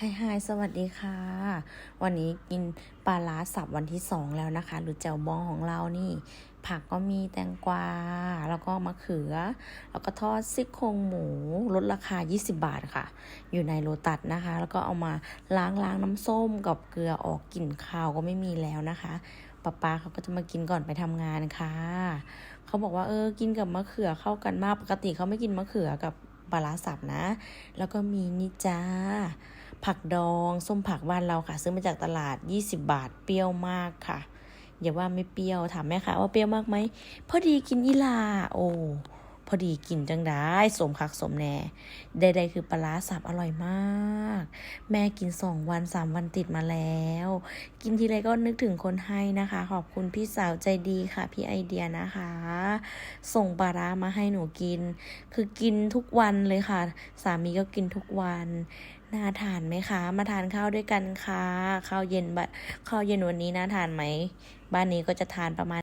ไฮไฮสวัสดีค่ะ วันนี้กินปลาล้าสับวันที่สองแล้วนะคะ หรือแจ่วบองของเรานี่ ผักก็มีแตงกวา แล้วก็มะเขือ แล้วก็ทอดซี่โครงหมูลดราคา 20 บาทค่ะ อยู่ในโลตัสนะคะ แล้วก็เอามาล้างล้างน้ำส้มกับเกลือออกกลิ่นคาวก็ไม่มีแล้วนะคะป้าป้าเขาก็จะมากินก่อนไปทำงานค่ะ เขาบอกว่าเออกินกับมะเขือเข้ากันมากปกติเขาไม่กินมะเขือกับปลาร้าสับนะ แล้วก็มีนี่จ้า ผักดองส้มผักบ้านเราค่ะ ซื้อมาจากตลาด 20 บาทเปรี้ยวมากค่ะอย่าว่าไม่เปรี้ยวถามแม่ค่ะว่าเปรี้ยวมากไหมพอดีกินอีลาโอ้ พอดีกินจังได้สมคักสมแน่ใดๆคือปลาร้าสับอร่อยมาก แม่กินสองวันสามวันติดมาแล้ว กินทีไรก็นึกถึงคนให้นะคะ ขอบคุณพี่สาวใจดีค่ะ พี่ไอเดียนะคะ ส่งปลาร้ามาให้หนูกิน คือกินทุกวันเลยค่ะ สามีก็กินทุกวันน่าทานไหมคะ มาทานข้าวด้วยกันค่ะข้าวเย็นบข้าวเย็นวันนี้น่าทานไหม บ้านนี้ก็จะทานประมาณ